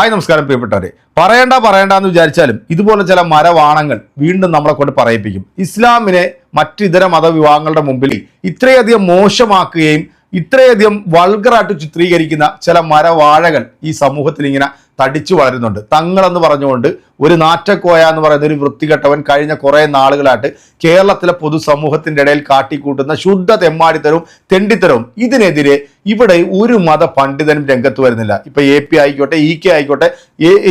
Hi നമസ്കാരം പ്രിയപ്പെട്ടവരെ. പറയണ്ട പറയണ്ട എന്ന് വിചാരിച്ചാലും ഇതുപോലെ ചില മരവാണങ്ങൾ വീണ്ടും നമ്മളെ കൊണ്ട് പറയിപ്പിക്കും. ഇസ്ലാമിനെ മറ്റിതര മതവിഭാഗങ്ങളുടെ മുമ്പിൽ ഇത്രയധികം മോശമാക്കുകയും ഇത്രയധികം വൾഗറായിട്ട് ചിത്രീകരിക്കുന്ന ചില മരവാഴകൾ ഈ സമൂഹത്തിൽ ഇങ്ങനെ തടിച്ചു വളരുന്നുണ്ട്. തങ്ങളെന്ന് പറഞ്ഞുകൊണ്ട് ഒരു നാറ്റക്കോയ എന്ന് പറയുന്ന ഒരു വൃത്തികെട്ടവൻ കഴിഞ്ഞ കുറേ നാളുകളായിട്ട് കേരളത്തിലെ പൊതുസമൂഹത്തിന്റെ ഇടയിൽ കാട്ടിക്കൂട്ടുന്ന ശുദ്ധ തെമ്മാടിത്തരവും തെണ്ടിത്തരവും ഇതിനെതിരെ ഇവിടെ ഒരു മത പണ്ഡിതനും രംഗത്ത് വരുന്നില്ല. ഇപ്പം എ പി ആയിക്കോട്ടെ ഇ കെ ആയിക്കോട്ടെ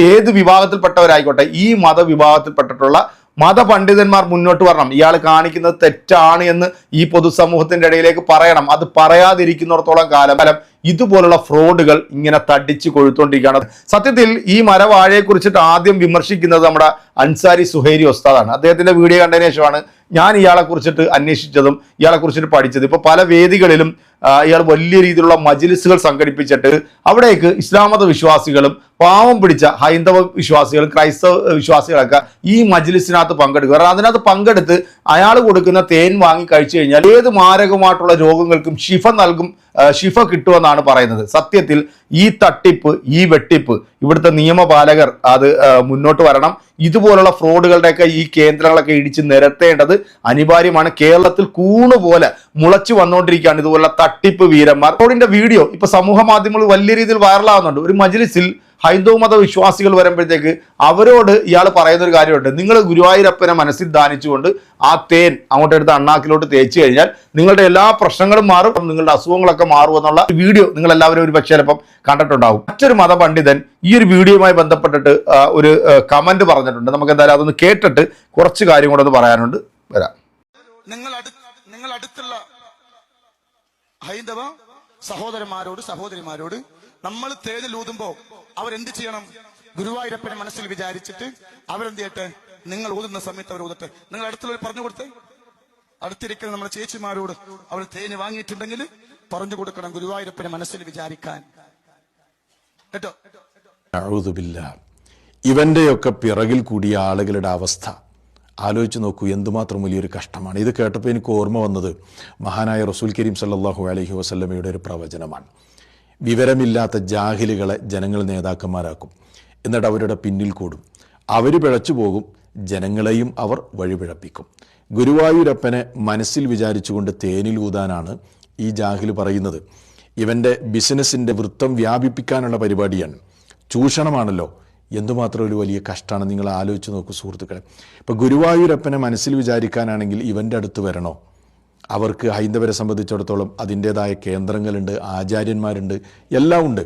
ഏത് വിഭാഗത്തിൽപ്പെട്ടവരായിക്കോട്ടെ ഈ മതവിഭാഗത്തിൽപ്പെട്ടിട്ടുള്ള മതപണ്ഡിതന്മാർ മുന്നോട്ട് വരണം. ഇയാൾ കാണിക്കുന്നത് തെറ്റാണ് എന്ന് ഈ പൊതുസമൂഹത്തിന്റെ ഇടയിലേക്ക് പറയണം. അത് പറയാതിരിക്കുന്നിടത്തോളം കാലം കാലം ഇതുപോലുള്ള ഫ്രോഡുകൾ ഇങ്ങനെ തടിച്ച് കൊഴുത്തോണ്ടിരിക്കുകയാണ്. സത്യത്തിൽ ഈ മരവാഴയെ കുറിച്ചിട്ട് ആദ്യം വിമർശിക്കുന്നത് നമ്മുടെ അൻസാരി സുഹേരി ഒസ്താദാണ് അദ്ദേഹത്തിന്റെ വീഡിയോ കണ്ടതിന് ശേഷമാണ് ഞാൻ ഇയാളെ കുറിച്ചിട്ട് അന്വേഷിച്ചതും ഇയാളെ കുറിച്ചിട്ട് പഠിച്ചത് ഇപ്പൊ പല വേദികളിലും ഇയാൾ വലിയ രീതിയിലുള്ള മജിലിസുകൾ സംഘടിപ്പിച്ചിട്ട് അവിടേക്ക് ഇസ്ലാമത വിശ്വാസികളും പാവം പിടിച്ച ഹൈന്ദവ വിശ്വാസികളും ക്രൈസ്തവ വിശ്വാസികളൊക്കെ ഈ മജിലിസിനകത്ത് പങ്കെടുക്കുക കാരണം അതിനകത്ത് പങ്കെടുത്ത് അയാൾ കൊടുക്കുന്ന തേൻ വാങ്ങി കഴിച്ചു കഴിഞ്ഞാൽ ഏത് മാരകമായിട്ടുള്ള രോഗങ്ങൾക്കും ശിഫ നൽകും ഷിഫ കിട്ടുമെന്നാണ് പറയുന്നത്. സത്യത്തിൽ ഈ തട്ടിപ്പ് ഈ വെട്ടിപ്പ് ഇവിടുത്തെ നിയമപാലകർ അത് മുന്നോട്ട് വരണം. ഇതുപോലുള്ള ഫ്രോഡുകളുടെയൊക്കെ ഈ കേന്ദ്രങ്ങളൊക്കെ ഇടിച്ച് നിരത്തേണ്ടത് അനിവാര്യമാണ്. കേരളത്തിൽ കൂണ് പോലെ മുളച്ചു വന്നുകൊണ്ടിരിക്കുകയാണ് ഇതുപോലുള്ള തട്ടിപ്പ് വീരന്മാർ. ഫ്രോഡിന്റെ വീഡിയോ ഇപ്പൊ സമൂഹ മാധ്യമങ്ങൾ വലിയ രീതിയിൽ വൈറലാകുന്നുണ്ട് ഒരു മജ്ലിസിൽ ഹൈന്ദവ മത വിശ്വാസികൾ വരുമ്പോഴത്തേക്ക് അവരോട് ഇയാൾ പറയുന്ന ഒരു കാര്യമുണ്ട്. നിങ്ങൾ ഗുരുവായൂരപ്പനെ മനസ്സിൽ ദാനിച്ചുകൊണ്ട് ആ തേൻ അങ്ങോട്ട് എടുത്ത് അണ്ണാക്കിലോട്ട് തേച്ച് കഴിഞ്ഞാൽ നിങ്ങളുടെ എല്ലാ പ്രശ്നങ്ങളും മാറും നിങ്ങളുടെ അസുഖങ്ങളൊക്കെ മാറും എന്നുള്ള വീഡിയോ നിങ്ങൾ എല്ലാവരും ഒരു പക്ഷേ ചിലപ്പം കണ്ടിട്ടുണ്ടാവും. മറ്റൊരു മതപണ്ഡിതൻ ഈ ഒരു വീഡിയോയുമായി ബന്ധപ്പെട്ടിട്ട് ഒരു കമന്റ് പറഞ്ഞിട്ടുണ്ട്. നമുക്ക് എന്തായാലും അതൊന്ന് കേട്ടിട്ട് കുറച്ച് കാര്യം കൂടെ ഒന്ന് പറയാനുണ്ട്. വരാം. നിങ്ങൾ അടുത്തുള്ള ഹൈന്ദവ സഹോദരന്മാരോട് സഹോദരിമാരോട് നമ്മൾ തേനിലൂതുമ്പോ അവരെന്ത് ചെയ്യണം? ഗുരുവായൂരപ്പനെ മനസ്സിൽ വിചാരിച്ചിട്ട് അവരെന്ത് ചെയ്യട്ടെ? നിങ്ങൾ ഊതുന്ന സമയത്ത് അവർ ഊതട്ടെ നിങ്ങൾ അടുത്തുള്ളവർ പറഞ്ഞു കൊടുത്തേ. അടുത്തിരിക്കുന്ന നമ്മുടെ ചേച്ചിമാരോട് അവർ തേന് വാങ്ങിയിട്ടുണ്ടെങ്കിൽ പറഞ്ഞു കൊടുക്കണം ഗുരുവായൂരപ്പനെ മനസ്സിൽ വിചാരിക്കാൻ. കേട്ടോ? ഇവന്റെയൊക്കെ പിറകിൽ കൂടിയ ആളുകളുടെ അവസ്ഥ. ആലോചിച്ച് നോക്കൂ എന്തുമാത്രം വലിയൊരു കഷ്ടമാണ്. ഇത് കേട്ടപ്പോൾ എനിക്ക് ഓർമ്മ വന്നത് മഹാനായ റസൂൽ കരീം സല്ലാഹു അലഹി വസ്ലമയുടെ ഒരു പ്രവചനമാണ്. വിവരമില്ലാത്ത ജാഹിലുകളെ ജനങ്ങൾ നേതാക്കന്മാരാക്കും. എന്നിട്ട് അവരുടെ പിന്നിൽ കൂടും. അവർ പിഴച്ചു പോകും ജനങ്ങളെയും അവർ വഴിപിഴപ്പിക്കും. ഗുരുവായൂരപ്പനെ മനസ്സിൽ വിചാരിച്ചുകൊണ്ട് തേനിൽ ഊതാനാണ് ഈ ജാഹിൽ പറയുന്നത്. ഇവന്റെ ബിസിനസ്സിന്റെ വൃത്തം വ്യാപിപ്പിക്കാനുള്ള പരിപാടിയാണ്. ചൂഷണമാണല്ലോ. എന്തുമാത്രം ഒരു വലിയ കഷ്ടമാണ് നിങ്ങൾ ആലോചിച്ച് നോക്കൂ സുഹൃത്തുക്കളെ. ഇപ്പം ഗുരുവായൂരപ്പനെ മനസ്സിൽ വിചാരിക്കാനാണെങ്കിൽ ഇവന്റെ അടുത്ത് വരണോ? അവർക്ക് ഹൈന്ദവരെ സംബന്ധിച്ചിടത്തോളം അതിന്റെതായ കേന്ദ്രങ്ങളുണ്ട് ആചാര്യന്മാരുണ്ട് എല്ലാം ഉണ്ട്.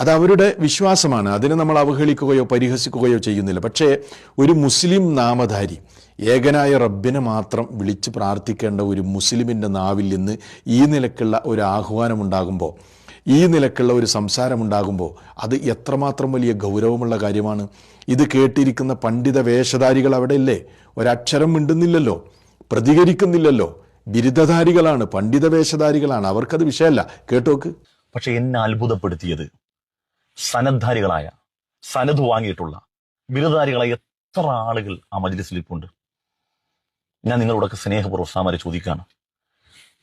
അത് അവരുടെ വിശ്വാസമാണ്. അതിനെ നമ്മൾ അവഹേളിക്കുകയോ പരിഹസിക്കുകയോ ചെയ്യുന്നില്ല. പക്ഷേ ഒരു മുസ്ലിം നാമധാരി ഏകനായ റബ്ബിനെ മാത്രം വിളിച്ച് പ്രാർത്ഥിക്കേണ്ട ഒരു മുസ്ലിമിന്റെ നാവിൽ നിന്ന് ഈ നിലക്കുള്ള ഒരു ആഹ്വാനമുണ്ടാകുമ്പോൾ ഈ നിലക്കുള്ള ഒരു സംസാരമുണ്ടാകുമ്പോൾ അത് എത്രമാത്രം വലിയ ഗൗരവമുള്ള കാര്യമാണ്. ഇത് കേട്ടിരിക്കുന്ന പണ്ഡിത വേഷധാരികൾ അവിടെ ഇല്ലേ? ഒരക്ഷരം മിണ്ടുന്നില്ലല്ലോ? പ്രതികരിക്കുന്നില്ലല്ലോ? ബിരുദധാരികളാണ് പണ്ഡിത വേഷധാരികളാണ് അവർക്കത് വിഷയമല്ല. കേട്ടോക്ക്. പക്ഷെ എന്നെ അത്ഭുതപ്പെടുത്തിയത് സനദ്ധാരികളായ സനദ് വാങ്ങിയിട്ടുള്ള ബിരുദധാരികളായ എത്ര ആളുകൾ ആ മജ്ലിസിലിപ്പുണ്ട് ഞാൻ നിങ്ങളോടൊക്കെ സ്നേഹപൂർവം സാമാരെ ചോദിക്കുകയാണ്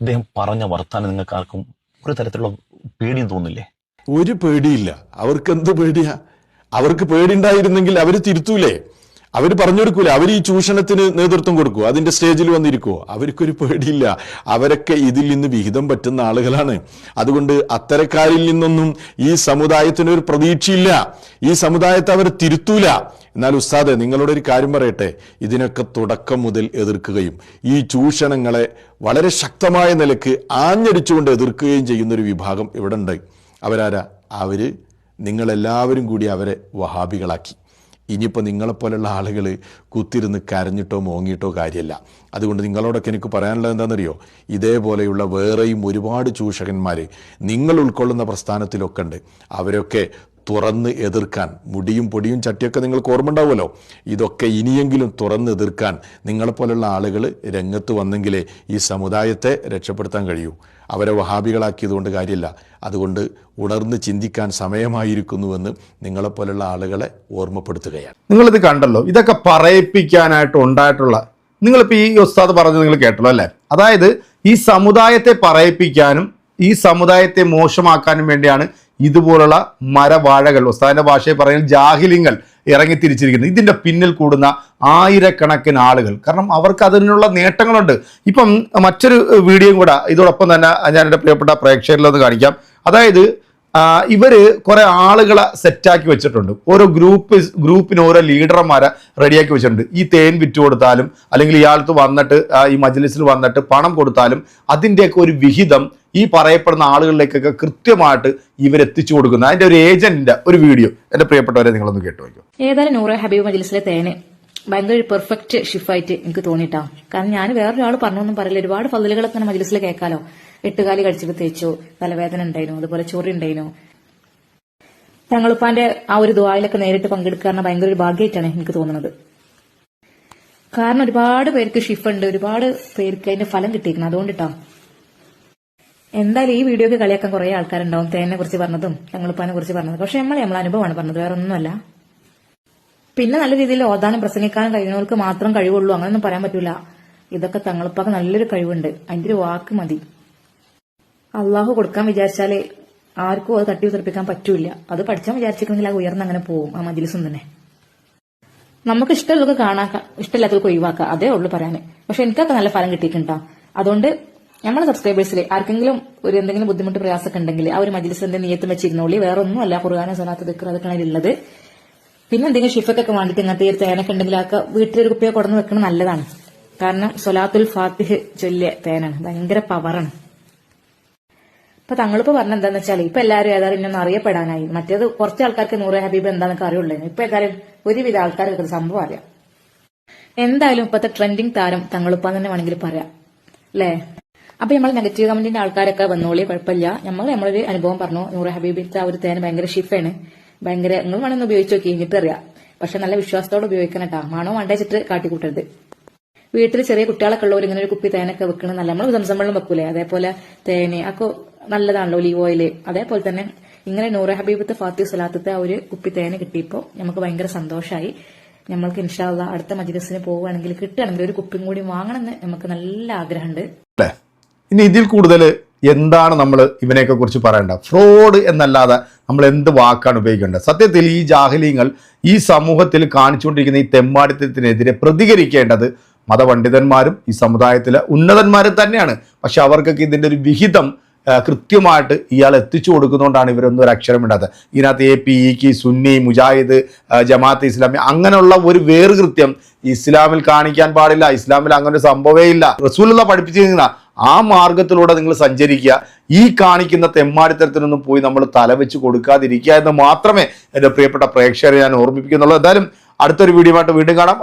ഇദ്ദേഹം പറഞ്ഞ വർത്താനം നിങ്ങൾക്ക് ആർക്കും ഒരു തരത്തിലുള്ള പേടിയും തോന്നില്ലേ? ഒരു പേടിയില്ല. അവർക്ക് എന്ത് പേടിയാ? അവർക്ക് പേടിണ്ടായിരുന്നെങ്കിൽ അവർ തിരുത്തൂലേ? അവർ പറഞ്ഞു കൊടുക്കൂല. അവർ ഈ ചൂഷണത്തിന് നേതൃത്വം കൊടുക്കുവോ അതിന്റെ സ്റ്റേജിൽ വന്നിരിക്കുമോ അവർക്കൊരു പേടിയില്ല. അവരൊക്കെ ഇതിൽ നിന്ന് വിഹിതം പറ്റുന്ന ആളുകളാണ്. അതുകൊണ്ട് അത്തരക്കാരിൽ നിന്നൊന്നും ഈ സമുദായത്തിന് ഒരു പ്രതീക്ഷയില്ല. ഈ സമുദായത്തെ അവർ തിരുത്തൂല. എന്നാൽ ഉസ്താദ് നിങ്ങളുടെ ഒരു കാര്യം പറയട്ടെ? ഇതിനൊക്കെ തുടക്കം മുതൽ എതിർക്കുകയും ഈ ചൂഷണങ്ങളെ വളരെ ശക്തമായ നിലയ്ക്ക് ആഞ്ഞടിച്ചുകൊണ്ട് എതിർക്കുകയും ചെയ്യുന്നൊരു വിഭാഗം ഇവിടെ ഉണ്ട് അവരാരാ? അവർ നിങ്ങളെല്ലാവരും കൂടി അവരെ വഹാബികളാക്കി. ഇനിയിപ്പോൾ നിങ്ങളെപ്പോലുള്ള ആളുകൾ കുത്തിരുന്ന് കരഞ്ഞിട്ടോ മോങ്ങിയിട്ടോ കാര്യമല്ല അതുകൊണ്ട് നിങ്ങളോടൊക്കെ എനിക്ക് പറയാനുള്ളത് എന്താണെന്നറിയോ? ഇതേപോലെയുള്ള വേറെയും ഒരുപാട് ചൂഷകന്മാർ നിങ്ങൾ ഉൾക്കൊള്ളുന്ന പ്രസ്ഥാനത്തിലൊക്കെ ഉണ്ട് അവരൊക്കെ തുറന്ന് എതിർക്കാൻ മുടിയും പൊടിയും ചട്ടിയൊക്കെ നിങ്ങൾക്ക് ഓർമ്മ ഉണ്ടാവുമല്ലോ ഇതൊക്കെ ഇനിയെങ്കിലും തുറന്ന് എതിർക്കാൻ നിങ്ങളെപ്പോലുള്ള ആളുകൾ രംഗത്ത് വന്നെങ്കിലേ ഈ സമുദായത്തെ രക്ഷപ്പെടുത്താൻ കഴിയൂ. അവരെ വഹാബികളാക്കിയതുകൊണ്ട് കാര്യമില്ല. അതുകൊണ്ട് ഉണർന്ന് ചിന്തിക്കാൻ സമയമായിരിക്കുന്നുവെന്ന് നിങ്ങളെപ്പോലുള്ള ആളുകളെ ഓർമ്മപ്പെടുത്തുകയാണ്. നിങ്ങളിത് കണ്ടല്ലോ. ഇതൊക്കെ പറയിപ്പിക്കാനായിട്ട് ഉണ്ടായിട്ടുള്ള നിങ്ങളിപ്പോൾ ഈ ഉസ്താദ് പറഞ്ഞത് നിങ്ങൾ കേട്ടല്ലോ അല്ലേ? അതായത് ഈ സമുദായത്തെ പറയിപ്പിക്കാനും ഈ സമുദായത്തെ മോശമാക്കാനും വേണ്ടിയാണ് ഇതുപോലുള്ള മരവാഴകൾ ഉസ്താദിന്റെ ഭാഷയിൽ പറയുന്ന ജാഹിലിങ്ങൾ ഇറങ്ങി തിരിച്ചിരിക്കുന്നത് ഇതിന്റെ പിന്നിൽ കൂടുന്ന ആയിരക്കണക്കിന് ആളുകൾ. കാരണം അവർക്ക് അതിനുള്ള നേട്ടങ്ങളുണ്ട്. ഇപ്പം മറ്റൊരു വീഡിയോയും കൂടെ ഇതോടൊപ്പം തന്നെ ഞാൻ എന്റെ പ്രിയപ്പെട്ട പ്രേക്ഷകരിലൊന്ന് കാണിക്കാം. അതായത് ഇവർ കുറെ ആളുകളെ സെറ്റാക്കി വെച്ചിട്ടുണ്ട്. ഓരോ ഗ്രൂപ്പ് ഗ്രൂപ്പിന് ഓരോ ലീഡർമാരെ റെഡിയാക്കി വെച്ചിട്ടുണ്ട്. ഈ തേൻ വിറ്റ് കൊടുത്താലും അല്ലെങ്കിൽ ഇയാൾക്ക് വന്നിട്ട് ഈ മജ്ലിസിൽ വന്നിട്ട് പണം കൊടുത്താലും അതിന്റെയൊക്കെ ഒരു വിഹിതം ഈ പറയപ്പെടുന്ന ആളുകളിലേക്കൊക്കെ കൃത്യമായിട്ട് ഇവരെത്തിച്ചു കൊടുക്കുന്നത് അതിന്റെ ഒരു ഏജന്റിന്റെ ഒരു വീഡിയോ. എന്റെ പ്രിയപ്പെട്ടവരെ നിങ്ങളൊന്ന് കേട്ടു വയ്ക്കും ഏതായാലും നൂറ് ഹബീബ് മജിലിസിലെ തേനെ ഭയങ്കര ഒരു പെർഫെക്റ്റ് ഷിഫായിട്ട് എനിക്ക് തോന്നിട്ടാ. കാരണം ഞാൻ വേറൊരാൾ പറഞ്ഞൊന്നും പറയില്ല. ഒരുപാട് ഫതിലുകളൊക്കെ തന്നെ മജിലിസിൽ കേൾക്കാലോ. എട്ടുകാലി കടിച്ചിട്ട് തേച്ചു. തലവേദന ഉണ്ടായിരുന്നു. അതുപോലെ ചൊറി ഉണ്ടായിരുന്നു. തങ്ങളുപ്പാന്റെ ആ ഒരു ദ്വായിലൊക്കെ നേരിട്ട് പങ്കെടുക്കാൻ ഭയങ്കര ഒരു ഭാഗ്യമായിട്ടാണ് എനിക്ക് തോന്നുന്നത്. കാരണം ഒരുപാട് പേർക്ക് ഷിഫ് ഉണ്ട്. ഒരുപാട് പേർക്ക് അതിന്റെ ഫലം കിട്ടിയിരിക്കണം അതുകൊണ്ടിട്ടാ എന്തായാലും ഈ വീഡിയോക്ക് കളിയാക്കാൻ കുറെ ആൾക്കാരുണ്ടാവും. തേനെ കുറിച്ച് പറഞ്ഞതും തങ്ങളുപ്പാനെ കുറിച്ച് പറഞ്ഞതും. പക്ഷെ നമ്മളെ നമ്മളെ അനുഭവമാണ് പറഞ്ഞത് വേറെ ഒന്നുമല്ല പിന്നെ നല്ല രീതിയിൽ ഓതാനും പ്രസംഗിക്കാനും കഴിയുന്നവർക്ക് മാത്രം കഴിവുള്ളൂ. അങ്ങനെയൊന്നും പറയാൻ പറ്റൂല. ഇതൊക്കെ തങ്ങളുപ്പാക്ക് നല്ലൊരു കഴിവുണ്ട്. അതിന്റെ ഒരു വാക്ക് മതി. അള്ളാഹു കൊടുക്കാൻ വിചാരിച്ചാലേ ആർക്കും അത് തട്ടി ഉത്തർപ്പിക്കാൻ പറ്റൂല അത് പഠിച്ചാൽ വിചാരിച്ചിട്ടുണ്ടെങ്കിൽ ആ ഉയർന്ന് അങ്ങനെ പോകും ആ മജിലിസും തന്നെ. നമുക്ക് ഇഷ്ടമുള്ളതൊക്കെ കാണാൻ ഇഷ്ടമില്ലാത്തവർക്ക് ഒഴിവാക്കാം. അതേ ഉള്ളൂ പറയാന്. പക്ഷെ എനിക്കൊക്കെ നല്ല ഫലം കിട്ടിയിട്ടുണ്ടോ അതുകൊണ്ട് നമ്മളെ സബ്സ്ക്രൈബേഴ്സിലെ ആർക്കെങ്കിലും ഒരു എന്തെങ്കിലും ബുദ്ധിമുട്ട് പ്രയാസമൊക്കെ ഉണ്ടെങ്കിൽ ആ ഒരു മജിലിസിന്റെ നിയത്തും വെച്ചിരുന്നോളി. വേറെ ഒന്നും അല്ല ഖുർആാന സലാത്ത് ദിക്കർ അതൊക്കെയാണ് ഉള്ളത്. പിന്നെ എന്തെങ്കിലും ഷിഫക്കൊക്കെ വേണ്ടിയിട്ട് ഇങ്ങനത്തെ ഒരു തേനൊക്കെ ഉണ്ടെങ്കിൽ അതൊക്കെ വീട്ടിലൊരു കുപ്പിയെ കൊടുന്ന് വെക്കണം നല്ലതാണ്. കാരണം സൊലാത്തുൽ ഫാത്തിഹ് ചൊല്ലിയ തേനാണ്. ഭയങ്കര പവറാണ് ഇപ്പൊ തങ്ങളിപ്പോ പറഞ്ഞ എന്താന്ന് വെച്ചാൽ ഇപ്പൊ എല്ലാവരും ഏതായാലും ഇന്നൊന്നും അറിയപ്പെടാനായി. മറ്റേത് കുറച്ച് ആൾക്കാർക്ക് നൂറ് ഹബീബ് എന്താണെന്നൊക്കെ അറിയുള്ളൂ. ഇപ്പൊ ഏതായാലും ഒരുവിധ ആൾക്കാർക്ക് സംഭവം അറിയാം. എന്തായാലും ഇപ്പത്തെ ട്രെൻഡിങ് താരം തങ്ങളിപ്പം തന്നെ വേണമെങ്കിൽ പറയാം. അല്ലേ? അപ്പൊ നമ്മൾ നെഗറ്റീവ് കമന്റിന്റെ ആൾക്കാരൊക്കെ വന്നോളി കുഴപ്പമില്ല. നമ്മൾ നമ്മളൊരു അനുഭവം പറഞ്ഞു. നൂറ് ഹബീബിന്റെ ആ ഒരു തേൻ ഭയങ്കര ഷിഫാണ്. ഭയങ്കര നിങ്ങൾ വേണമെന്ന് ഉപയോഗിച്ച് നോക്കി എന്നിട്ട് അറിയാം. പക്ഷെ നല്ല വിശ്വാസത്തോടെ ഉപയോഗിക്കണം കേട്ടോ മണോ വണ്ടേച്ചിട്ട് കാട്ടിക്കൂട്ടരുത്. വീട്ടിൽ ചെറിയ കുട്ടികളൊക്കെ ഉള്ളവർ ഇങ്ങനെ ഒരു കുപ്പി തേനൊക്കെ വെക്കണം നല്ല നമ്മൾ സംസമ്പളം വെക്കൂലേ? അതേപോലെ തേന് ഒക്കെ നല്ലതാണല്ലോ ഒലീവ് ഓയിൽ അതേപോലെ തന്നെ ഇങ്ങനെ നൂറ് ഹബീബത്ത് ഫാത്തി സലാത്തത്തെ ആ ഒരു കുപ്പി തേന് കിട്ടിയപ്പോൾ നമുക്ക് ഭയങ്കര സന്തോഷമായി നമ്മൾക്ക് ഇൻഷാല്ല അടുത്ത മജ്ലിസിന് പോവുകയാണെങ്കിൽ കിട്ടുകയാണെങ്കിൽ ഒരു കുപ്പിയും കൂടി വാങ്ങണമെന്ന് നമുക്ക് നല്ല ആഗ്രഹമുണ്ട്. ഇനി ഇതിൽ കൂടുതൽ എന്താണ് നമ്മൾ ഇവനെയൊക്കെ കുറിച്ച് പറയേണ്ടത്? ഫ്രോഡ് എന്നല്ലാതെ നമ്മൾ എന്ത് വാക്കാണ് ഉപയോഗിക്കേണ്ടത്? സത്യത്തിൽ ഈ ജാഹലീങ്ങൾ ഈ സമൂഹത്തിൽ കാണിച്ചുകൊണ്ടിരിക്കുന്ന ഈ തെമ്മാടിത്തത്തിനെതിരെ പ്രതികരിക്കേണ്ടത് മതപണ്ഡിതന്മാരും ഈ സമുദായത്തിലെ ഉന്നതന്മാരും തന്നെയാണ്. പക്ഷെ അവർക്കൊക്കെ ഇതിന്റെ ഒരു വിഹിതം കൃത്യമായിട്ട് ഇയാൾ എത്തിച്ചു കൊടുക്കുന്നതുകൊണ്ടാണ് ഇവരൊന്നും ഒരു അക്ഷരമിടാത്തത് ഇതിനകത്ത് A P E K Sunni Mujahid Jamaat Islami അങ്ങനെയുള്ള ഒരു വേറുകൃത്യം ഇസ്ലാമിൽ കാണിക്കാൻ പാടില്ല ഇസ്ലാമിൽ അങ്ങനെ ഒരു സംഭവമേ ഇല്ല. റസൂലുള്ള പഠിപ്പിച്ചിരുന്ന ആ മാർഗത്തിലൂടെ നിങ്ങൾ സഞ്ചരിക്കുക. ഈ കാണിക്കുന്ന തെമ്മാടിത്തരത്തിനൊന്നും പോയി നമ്മൾ തലവെച്ച് കൊടുക്കാതിരിക്കുക എന്ന് മാത്രമേ എന്റെ പ്രിയപ്പെട്ട പ്രേക്ഷകരെ ഞാൻ ഓർമ്മിപ്പിക്കുന്നുള്ളൂ. എന്തായാലും അടുത്തൊരു വീഡിയോ ആയിട്ട് വീണ്ടും കാണാം.